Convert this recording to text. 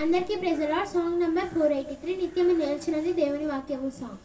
అందరికీ ప్రెజరా song number four eighty three నిత్యం నిలిచినది దేవుని వాక్యము సాంగ్.